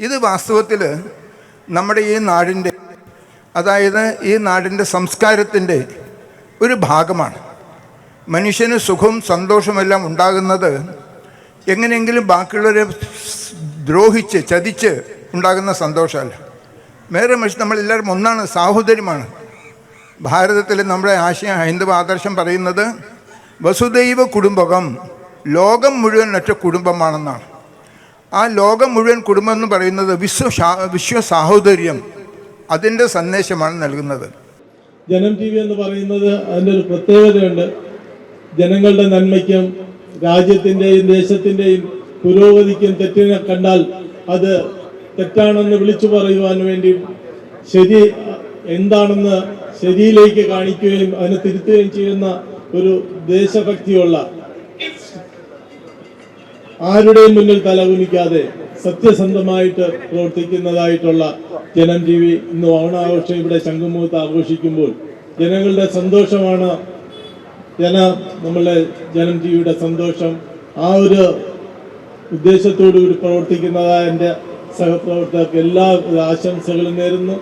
ഇത് വാസ്തവത്തിൽ നമ്മുടെ ഈ നാടിന്റെ അതായത് ഈ നാടിന്റെ സംസ്കാരത്തിന്റെ ഒരു ഭാഗമാണ്. മനുഷ്യന് സുഖവും സന്തോഷമെല്ലാം ഉണ്ടാകുന്നത് എങ്ങനെയെങ്കിലും ബാക്കിയുള്ളവരെ ദ്രോഹിച്ച് ചതിച്ച് ഉണ്ടാകുന്ന സന്തോഷമല്ല. നേരെ മറിച്ച് നമ്മളെല്ലാവരും ഒന്നാണ് സാഹോദര്യമാണ്. ഭാരതത്തിൽ നമ്മുടെ ആശയ ഹൈന്ദവ ആദർശം പറയുന്നത് വസുദൈവ കുടുംബകം ലോകം മുഴുവൻ ഒറ്റ കുടുംബമാണെന്നാണ്. ആ ലോകം മുഴുവൻ കുടുംബം എന്ന് പറയുന്നത് വിശ്വ വിശ്വ സാഹോദര്യം. അതിന്റെ സന്ദേശമാണ് നൽകുന്നത്. ജനം ടി വി എന്ന് പറയുന്നത് അതിന്റെ ഒരു പ്രത്യേകതയുണ്ട്. ജനങ്ങളുടെ നന്മയ്ക്കും രാജ്യത്തിന്റെയും ദേശത്തിന്റെയും പുരോഗതിക്കും തെറ്റിനെ കണ്ടാൽ അത് തെറ്റാണെന്ന് വിളിച്ചു പറയുവാൻ വേണ്ടി ശരി എന്താണെന്ന് ശരിയിലേക്ക് കാണിക്കുകയും അതിനെ തിരുത്തുകയും ചെയ്യുന്ന ഒരു ദേശഭക്തിയുള്ള ആരുടെയും മുന്നിൽ തലകുനിക്കാതെ സത്യസന്ധമായിട്ട് പ്രവർത്തിക്കുന്നതായിട്ടുള്ള ജനം ജീവി ഇന്ന് ഓണാഘോഷം ഇവിടെ ശംഖുമുഖത്ത് ആഘോഷിക്കുമ്പോൾ ജനങ്ങളുടെ സന്തോഷമാണ്. ജന നമ്മളുടെ ജനം ജീവിയുടെ വിയുടെ സന്തോഷം. ആ ഒരു ഉദ്ദേശത്തോടു കൂടി പ്രവർത്തിക്കുന്നതായ എന്റെ സഹപ്രവർത്തകർക്ക് എല്ലാ ആശംസകളും നേരുന്നു.